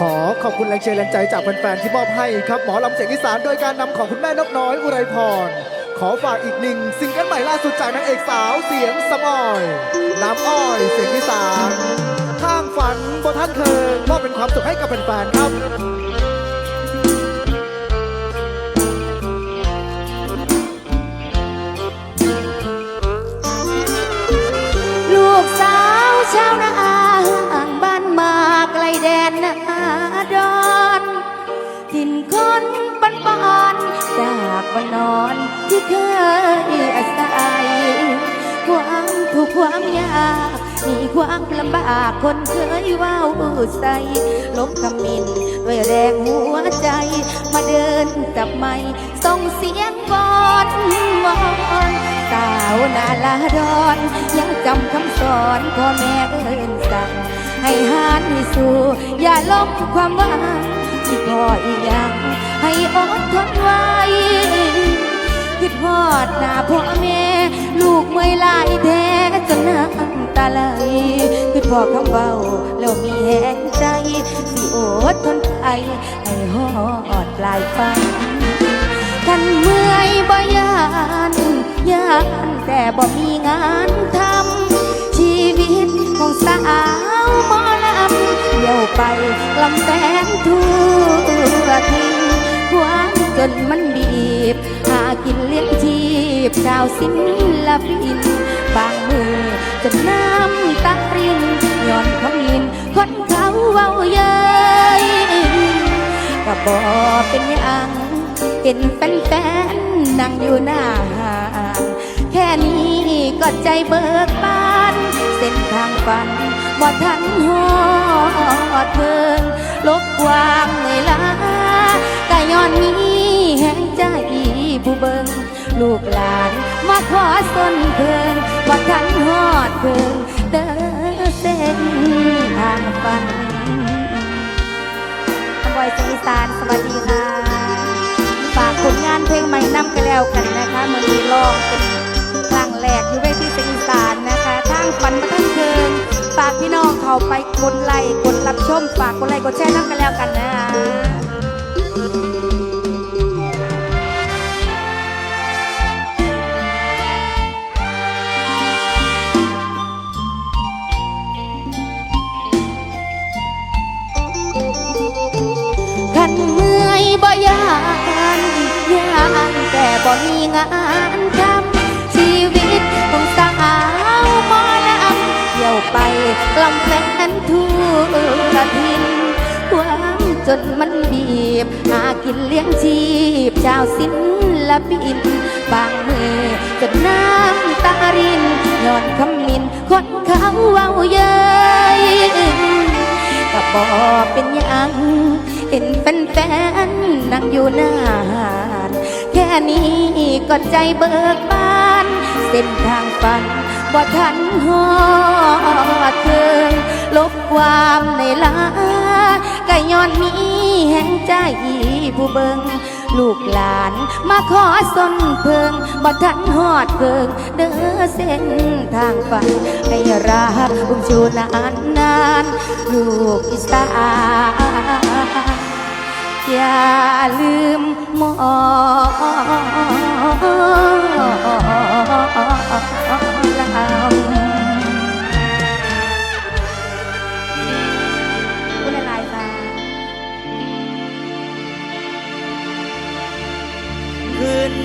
ขอขอบคุณแรงเชียร์แรงใจจากแฟนๆที่มอบให้ครับหมอลำเสียงอีสานโดยการนำของคุณแม่นกน้อยอุไรพร ขอฝากอีกหนึ่งซิงเกิลใหม่ล่าสุดจากนางเอกสาวเสียงสมอยน้ำอ้อยเสียงอีสานข้างฝันบนท่านเคิงมอบเป็นความสุขให้กับแฟนๆครับ อนที่เคยอาศัยความทุกข์ความยากมีความลำบากคนเคยว้าใส่ลบคำมินด้วยแรงหัวใจ มาเดินจับไม้ส่งเสียงวอนวอนสาวนาลาดอนยังจำคำสอนพ่อแม่เอินสั่งให้หานให้สู้อย่าล้มความหวังที่พ่ออีกอย่างให้อดทนไว้ คิดฮอดหน้าพ่อแม่ ลูกเมื่อยลายแท้จนน้ำตาไหลคิดพอคำเบาแล้วมีแหงใจ สิอดทนไปให้ฮอดปลายฝันท่านเมื่อยบ่ยานยานแต่บ่มีงานทำชีวิตของสาวมอลำเดี่ยวไปลำแสนทั่วทินควา จนมันบีบ หากินเลี้ยงชีพชาวศิละปิน บางมือจนน้ำตารินย้อนเขายินคนเขาเว้าเย้ยก็บอเป็นยังเห็นแฟนๆนั่งอยู่หน้าหางแค่นี้ก็ใจเบิกบาน เส้นทางฝันบ่ทันหอดเพิ่งลบวามเหนื่อยล้าก็ย้อนมี แห่งใจผู้เบิงลูกหลานมาขอส้นเพิงบ่ทันหอดเพิงเดินเส้นทางฝันบอยสีสานสวัสดีค่ะฝากผลงานเพลงใหม่นำกันแล้วกันนะคะมือนี้ลองเป็นครั้งแรกอยู่เวทีสีสานนะคะทางฝันมาทั้งเคืนฝากพี่น้องเข้าไปกดไลค์กดรับชมฝากกดไลค์กดแชร์นำกันแล้วกันนะคะ บ่มีงานทำชีวิตของสาวหมอลำเที่ยวไปกลำแฟนทั่วทินความจนมันบีบ หากินเลี้ยงชีพชาวศิละปิน บางมือจนน้ำตารินย้อนคำมินคนเขาเว้าเย้ยก็บอกเป็นยังเห็นแฟนๆนั่งอยู่หน้า นี้ก็ใจเบิกบาน เส้นทางฝันบ่ทันหอดเคิงลบความในลาก็ย้อนมีแห่งใจผู้เบิงลูกหลานมาขอสนเพิงบ่ทันหอดเพิงเด้อเส้นทางฝันให้รักอุ้มชูนานนานลูกอีสา อย่าลืมมอง